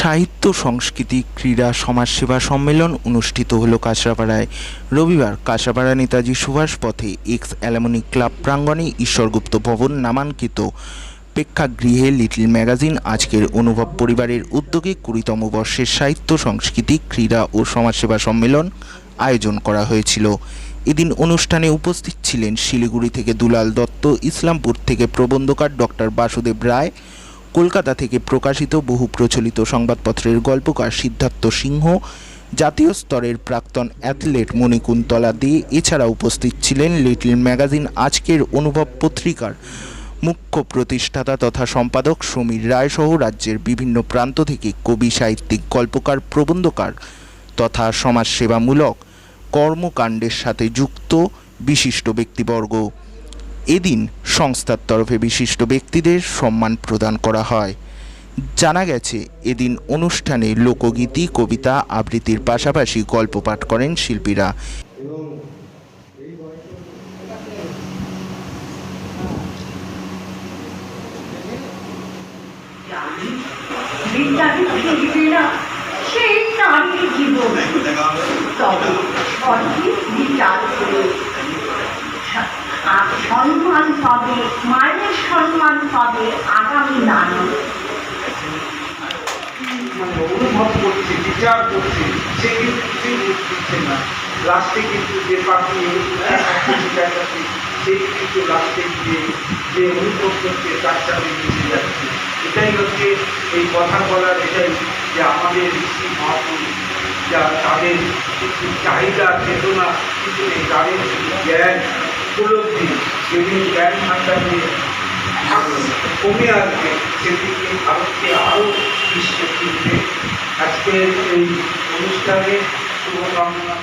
সাহিত্য, সংস্কৃতি, ক্রীড়া, সমাজসেবা সম্মেলন অনুষ্ঠিত হলো কাঁচরাপাড়ায়। রবিবার কাঁচরাপাড়া নেতাজি সুভাষ পথে এক্স অ্যালামনি ক্লাব প্রাঙ্গণে ঈশ্বরগুপ্ত ভবন নামাঙ্কিত। প্রেক্ষাগৃহে লিটল ম্যাগাজিন, আজকের অনুভব পরিবারের উদ্যোগে কুড়িতম বর্ষের সাহিত্য, সংস্কৃতি, ক্রীড়া ও সমাজসেবা সম্মেলন আয়োজন করা হয়েছিল। এদিন অনুষ্ঠানে উপস্থিত ছিলেন শিলিগুড়ি থেকে দুলাল দত্ত, ইসলামপুর থেকে প্রবন্ধকার ডক্টর বাসুদেব রায় কলকাতা থেকে প্রকাশিত বহু প্রচলিত সংবাদপত্রের গল্পকার সিদ্ধার্থ সিংহ, জাতীয় স্তরের প্রাক্তন অ্যাথলেট মণিকুন্তলা দে এছাড়া উপস্থিত ছিলেন লিটল ম্যাগাজিন আজকের অনুভব পত্রিকার মুখ্য প্রতিষ্ঠাতা তথা সম্পাদক সমীর রায় সহ রাজ্যের বিভিন্ন প্রান্ত থেকে কবি, সাহিত্যিক, গল্পকার, প্রবন্ধকার তথা সমাজসেবামূলক কর্মকাণ্ডের সাথে যুক্ত বিশিষ্ট ব্যক্তিবর্গ। এদিন সংস্থার তরফে বিশিষ্ট ব্যক্তিদের সম্মান প্রদান করা হয়। জানা গেছে, এদিন অনুষ্ঠানে লোকগীতি, কবিতা আবৃত্তির পাশাপাশি গল্প পাঠ করেন শিল্পীরা। সেই জীবন তবে সঠিক বিচার করে আর পাবে মায়ের সম্মান পাবে আগামী নারী। অনুভব করছে, বিচার করছে, সে কিন্তু না। লাস্টে কিন্তু যে সেই কিন্তু লাস্টে যে অনুভব করছে মিশে যাচ্ছে। এটাই হচ্ছে এই কথা বলার এটাই যে আমাদের মহাপুরুষ, যা তাদের চাহিদা, চেতনা কিছু নেই তাদের জ্ঞান উপলব্ধি যেদিন জ্ঞান ভাণ্ডারে কমে আসবে, সেদিকে ভারতকে আরও বিশ্বে তুলবে আজকের এই অনুষ্ঠানে শুভকামনা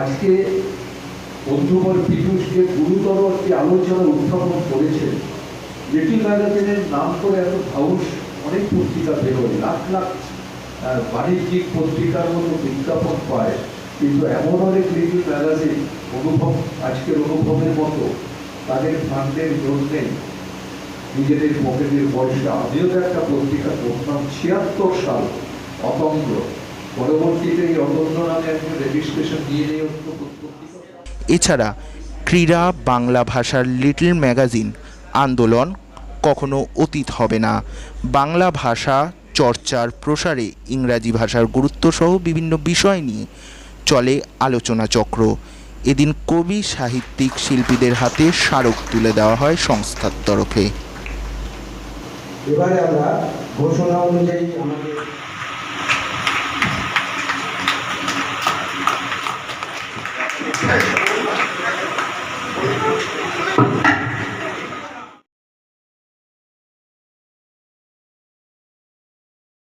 আজকে বন্ধুবর পীযুষকে গুরুতর একটি আলোচনা উত্থাপন করেছেন লিটিল ম্যাগাজিনের নাম করে এত হাউস অনেক পত্রিকা বেরোয়। লাখ লাখ বাণিজ্যিক পত্রিকার মতো বিজ্ঞাপন পায়। কিন্তু এমন অনেক লিটিল ম্যাগাজিন অনুভব, আজকের অনুভবের মতো তাদের ফান্ডের জন্যে নিজেদের পকেটের পয়সা আমিও তো একটা পত্রিকা করতাম ছিয়াত্তর সাল অতন্ত্র। পরবর্তীতে এই অতন্ত্র নামে একজন রেজিস্ট্রেশন নিয়ে নিয়ে এছাড়া ক্রীড়া বাংলা ভাষার লিটল ম্যাগাজিন আন্দোলন কখনো অতীত হবে না। বাংলা ভাষা চর্চার প্রসারে ইংরাজি ভাষার গুরুত্ব সহ বিভিন্ন বিষয় নিয়ে চলে আলোচনা চক্র এদিন কবি সাহিত্যিক শিল্পীদের হাতে স্মারক তুলে দেওয়া হয় সংস্থার তরফে এবারে আমরা ঘোষণা অনুযায়ী আমাদের